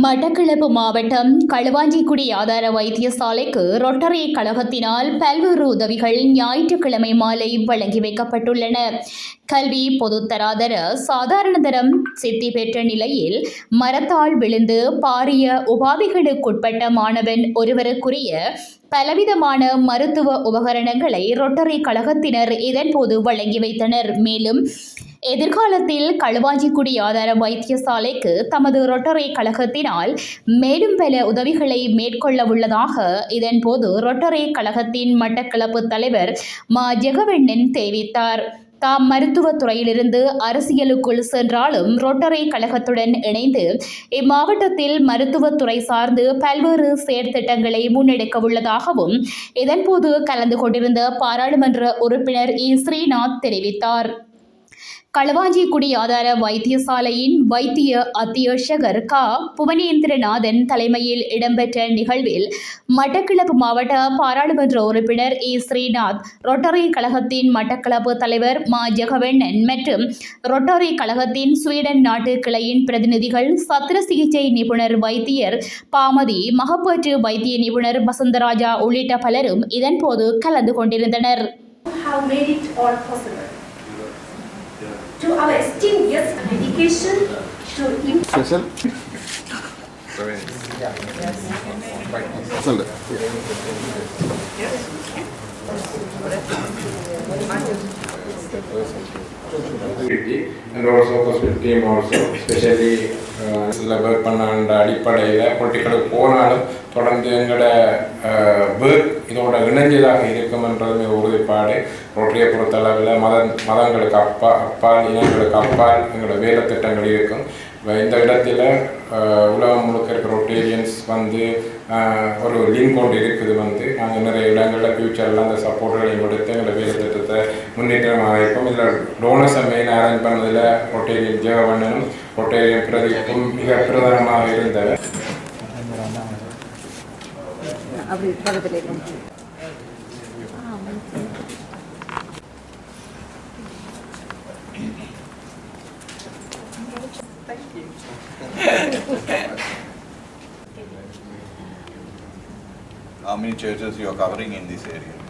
மட்டக்களப்பு மாவட்டம் களுவாஞ்சிக்குடி ஆதார வைத்தியசாலைக்கு ரொட்டரி கழகத்தினால் பல்வேறு உதவிகள் ஞாயிற்றுக்கிழமை மாலை வழங்கி வைக்கப்பட்டுள்ளன. கல்வி பொதுத்தராதர சாதாரணதரம் சித்தி பெற்ற நிலையில் மரத்தால் விழுந்து பாரிய உபாதைகளுக்குட்பட்ட மாணவன் ஒருவருக்குரிய பலவிதமான மருத்துவ உபகரணங்களை ரொட்டரி கழகத்தினர் இதன்போது வழங்கி வைத்தனர். மேலும் எதிர்காலத்தில் களுவாஞ்சிக்குடி ஆதார வைத்தியசாலைக்கு தமது ரொட்டரி கழகத்தினால் மேலும் பல உதவிகளை மேற்கொள்ள உள்ளதாக இதன்போது ரொட்டரி கழகத்தின் மட்டக்களப்பு தலைவர் மா. ஜெகவெண்ணன் தெரிவித்தார். தாம் மருத்துவத்துறையிலிருந்து அரசியலுக்குள் சென்றாலும் ரொட்டரி கழகத்துடன் இணைந்து இம்மாவட்டத்தில் மருத்துவத்துறை சார்ந்து பல்வேறு செயற்திட்டங்களை முன்னெடுக்க உள்ளதாகவும் இதன்போது கலந்து கொண்டிருந்த பாராளுமன்ற உறுப்பினர் இ. ஸ்ரீநாத் தெரிவித்தார். களுவாஞ்சிக்குடி ஆதார வைத்தியசாலையின் வைத்திய அத்தியட்சகர் க. புவனேந்திரநாதன் தலைமையில் இடம்பெற்ற நிகழ்வில் மட்டக்களப்பு மாவட்ட பாராளுமன்ற உறுப்பினர் இ ஸ்ரீநாத் ரொட்டரி கழகத்தின் மட்டக்களப்பு தலைவர் மா. ஜெகவண்ணன் மற்றும் ரொட்டரி கழகத்தின் ஸ்வீடன் நாட்டு கிளையின் பிரதிநிதிகள் சத்திர சிகிச்சை நிபுணர் வைத்தியர் பாமதி மகப்பேற்று வைத்திய நிபுணர் வசந்தராஜா உள்ளிட்ட பலரும் இதன்போது கலந்து கொண்டிருந்தனர். How made it all possible. To our esteemed guests, dedication to special சொல்லுங்க activity and also hospital team also, especially இதில் ஒர்க் பண்ண அடிப்படையில் பொலிட்டிக்கலுக்கு போனாலும் தொடர்ந்து எங்களோட ஒர்க் இதோட இணைஞ்சதாக இருக்கும்ன்றது மிக உறுதிப்பாடு. ரொட்டரியை பொறுத்தளவில் மத மதங்களுக்கு அப்பா அப்பால் இனங்களுக்கு அப்பால் எங்களோட வேலை திட்டங்கள் இருக்கும். இந்த இடத்துல உலகம் முழுக்க இருக்கிற ரொட்டேரியன்ஸ் வந்து ஒரு லிங்க் கொண்டு இருக்குது வந்து. நாங்கள் நிறைய இடங்களில் ஃப்யூச்சரில் அந்த சப்போர்ட்டுகளையும் கொடுத்து எங்களை வேலை திட்டத்தை முன்னேற்றமாக இருக்கும். இதில் டோனஸை மெயின் அரேஞ்ச் பண்ணதில் ரொட்டேரியன் ஜெயவண்ணனும் ரொட்டேரியன் பிரதிக்கும் மிக பிரதானமாக இருந்தவர் அப்படி பக்கத்தில் இருக்கும் How many churches you are covering in this area?